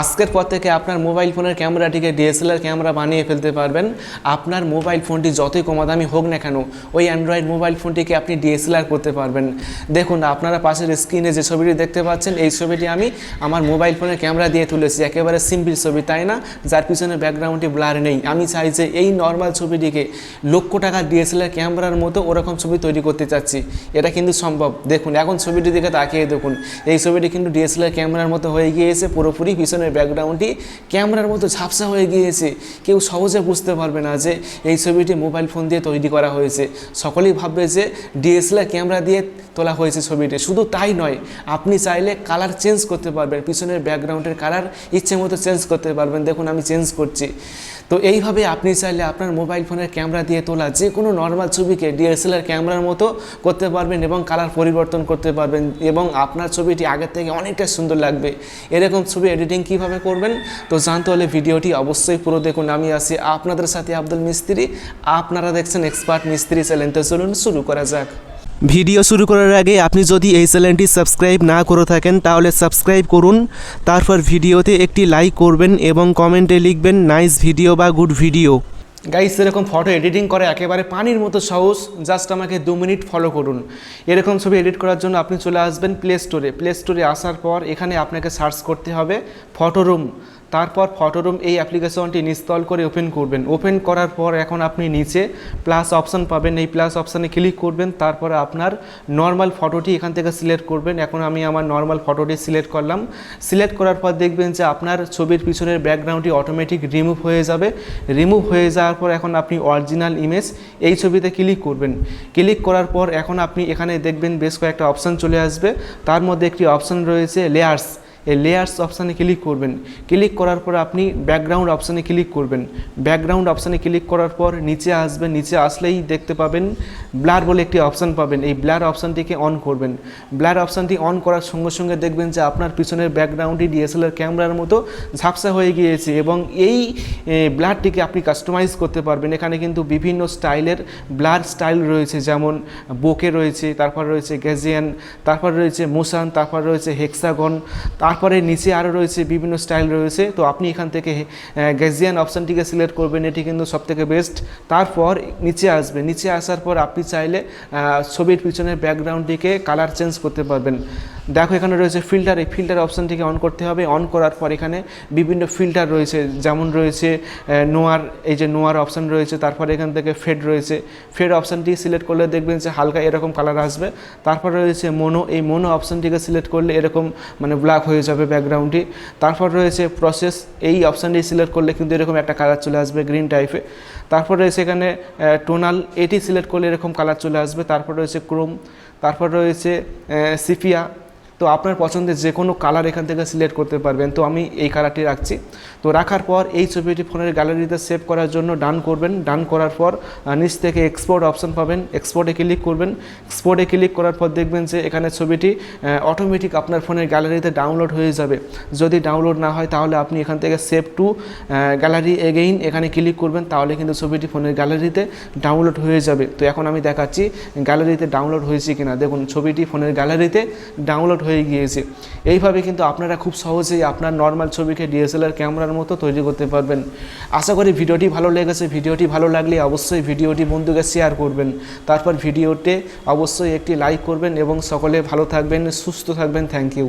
আজকের পর থেকে আপনার মোবাইল ফোনের ক্যামেরাটিকে ডিএসএলআর ক্যামেরা বানিয়ে ফেলতে পারবেন। আপনার মোবাইল ফোনটি যতই কমা দামি হোক না কেন, ওই অ্যান্ড্রয়েড মোবাইল ফোনটিকে আপনি ডিএসএলআর করতে পারবেন। দেখুন, আপনারা পাশের স্ক্রিনে যে ছবিটি দেখতে পাচ্ছেন, এই ছবিটি আমি আমার মোবাইল ফোনের ক্যামেরা দিয়ে তুলেছি। একেবারে সিম্পল ছবি, তাই না? যার পিছনে ব্যাকগ্রাউন্ডটি ব্লার নেই। আমি চাই যে এই নর্মাল ছবিটিকে লক্ষ টাকা ডিএসএলআর ক্যামেরার মতো ওরকম ছবি তৈরি করতে চাচ্ছি। এটা কিন্তু সম্ভব। দেখুন, এখন ছবিটি দিকে তাকিয়ে দেখুন। এই ছবিটি কিন্তু ডিএসএলআর ক্যামেরার মতো হয়ে গিয়েছে, পুরোপুরি পিছনের ব্যাকগ্রাউন্ডটি ক্যামেরার মতো ঝাপসা হয়ে গিয়েছে। কেউ সহজে বুঝতে পারবে না যে এই ছবিটি মোবাইল ফোন দিয়ে তৈরি করা হয়েছে। সকলেই ভাববে যে ডিএসএলআর ক্যামেরা দিয়ে তোলা হয়েছে ছবিটি। শুধু তাই নয়, আপনি চাইলে কালার চেঞ্জ করতে পারবেন, পিছনের ব্যাকগ্রাউন্ডের কালার ইচ্ছে মতো চেঞ্জ করতে পারবেন। দেখুন, আমি চেঞ্জ করছি। তো এইভাবে আপনি চাইলে আপনার মোবাইল ফোনের ক্যামেরা দিয়ে তোলা যে কোনো নর্মাল ছবিকে ডিএসএলআর ক্যামেরার মতো করতে পারবেন এবং কালার পরিবর্তন করতে পারবেন এবং আপনার ছবিটি আগের থেকে অনেকটা সুন্দর লাগবে। এরকম ছবি এডিটিং কীভাবে করবেন? তো জানতে হলে ভিডিওটি অবশ্যই পুরো দেখুন। আমি আছি আপনাদের সাথে আব্দুল মিস্ত্রি। আপনারা দেখছেন এক্সপার্ট মিস্ত্রি তো চলুন শুরু করা যাক। ভিডিও শুরু করার আগে আপনি যদি এই চ্যানেলটি সাবস্ক্রাইব না করে থাকেন, তাহলে সাবস্ক্রাইব করুন। তারপর ভিডিওতে একটি লাইক করবেন এবং কমেন্টে লিখবেন নাইস ভিডিও বা গুড ভিডিও গাইস এরকম ফটো এডিটিং করে একেবারে পানির মতো সহজ। জাস্ট আমাকে দু মিনিট ফলো করুন। এরকম ছবি এডিট করার জন্য আপনি চলে আসবেন প্লে স্টোরে প্লে স্টোরে আসার পর এখানে আপনাকে সার্চ করতে হবে ফটোরুম তারপর ফটোরুম এই অ্যাপ্লিকেশনটি ইনস্টল করে ওপেন করবেন। ওপেন করার পর এখন আপনি নিচে প্লাস অপশান পাবেন। এই প্লাস অপশানে ক্লিক করবেন। তারপর আপনার নর্মাল ফটোটি এখান থেকে সিলেক্ট করবেন। এখন আমি আমার নর্মাল ফটোটি সিলেক্ট করলাম। সিলেক্ট করার পর দেখবেন যে আপনার ছবির পিছনের ব্যাকগ্রাউন্ডটি অটোমেটিক রিমুভ হয়ে যাবে। রিমুভ হয়ে যাওয়ার পর এখন আপনি অরিজিনাল ইমেজ এই ছবিতে ক্লিক করবেন। ক্লিক করার পর এখন আপনি এখানে দেখবেন বেশ কয়েকটা অপশান চলে আসবে। তার মধ্যে একটি অপশান রয়েছে লেয়ার্স এই লেয়ার্স অপশানে ক্লিক করবেন। ক্লিক করার পর আপনি ব্যাকগ্রাউন্ড অপশানে ক্লিক করবেন। ব্যাকগ্রাউন্ড অপশানে ক্লিক করার পর নিচে আসবেন। নিচে আসলেই দেখতে পাবেন ব্লার বলে একটি অপশান পাবেন। এই ব্লার অপশানটিকে অন করবেন। ব্লার অপশানটি অন করার সঙ্গে সঙ্গে দেখবেন যে আপনার পিছনের ব্যাকগ্রাউন্ডটি ডিএসএলআর ক্যামেরার মতো ঝাপসা হয়ে গিয়েছে এবং এই ব্লারটিকে আপনি কাস্টমাইজ করতে পারবেন। এখানে কিন্তু বিভিন্ন স্টাইলের ব্লার স্টাইল রয়েছে। যেমন বোকে রয়েছে, তারপর রয়েছে গ্যাজিয়ান তারপর রয়েছে মোশান তারপর রয়েছে হেক্সাগন তারপরে নিচে আরও রয়েছে, বিভিন্ন স্টাইল রয়েছে। তো আপনি এখান থেকে গ্যাজিয়ান অপশানটিকে সিলেক্ট করবেন, এটি কিন্তু সবথেকে বেস্ট তারপর নিচে আসবে। নিচে আসার পর আপনি চাইলে ছবির পিছনের ব্যাকগ্রাউন্ডটিকে কালার চেঞ্জ করতে পারবেন। দেখো, এখানে রয়েছে ফিল্টার এই ফিল্টার অপশানটিকে অন করতে হবে। অন করার পর এখানে বিভিন্ন ফিল্টার রয়েছে, যেমন রয়েছে নোয়ার এই যে নোয়ার অপশান রয়েছে, তারপর এখান থেকে ফেড রয়েছে। ফেড অপশানটি সিলেক্ট করলে দেখবেন যে হালকা এরকম কালার আসবে। তারপর রয়েছে মোনো এই মোনো অপশানটিকে সিলেক্ট করলে এরকম মানে ব্ল্যাক হয়ে যাবে ব্যাকগ্রাউন্ডটি তারপর রয়েছে প্রসেস এই অপশানটি সিলেক্ট করলে কিন্তু এরকম একটা কালার চলে আসবে গ্রিন টাইপে তারপর রয়েছে এখানে টোনাল এটি সিলেক্ট করলে এরকম কালার চলে আসবে। তারপর রয়েছে ক্রোম তারপর রয়েছে সিপিয়া তো আপনার পছন্দের যে কোনো কালার এখান থেকে সিলেক্ট করতে পারবেন। তো আমি এই কালারটি রাখছি। তো রাখার পর এই ছবিটি ফোনের গ্যালারিতে সেভ করার জন্য ডান করবেন। ডান করার পর নিচ থেকে এক্সপোর্ট অপশন পাবেন। এক্সপোর্টে ক্লিক করবেন। এক্সপোর্টে ক্লিক করার পর দেখবেন যে এখানে ছবিটি অটোমেটিক আপনার ফোনের গ্যালারিতে ডাউনলোড হয়ে যাবে। যদি ডাউনলোড না হয় তাহলে আপনি এখান থেকে সেভ টু গ্যালারি এগেইন এখানে ক্লিক করবেন। তাহলে কিন্তু ছবিটি ফোনের গ্যালারিতে ডাউনলোড হয়ে যাবে। তো এখন আমি দেখাচ্ছি গ্যালারিতে ডাউনলোড হয়েছে কিনা। দেখুন, ছবিটি ফোনের গ্যালারিতে ডাউনলোড হয়ে গিয়েছে। এইভাবে কিন্তু আপনারা খুব সহজেই আপনার নর্মাল ছবিকে ডিএসএলআর ক্যামেরার মতো তৈরি করতে পারবেন। আশা করি ভিডিওটি ভালো লেগেছে। ভিডিওটি ভালো লাগলে অবশ্যই ভিডিওটি বন্ধুকে শেয়ার করবেন। তারপর ভিডিওতে অবশ্যই একটি লাইক করবেন এবং সকলে ভালো থাকবেন, সুস্থ থাকবেন। Thank you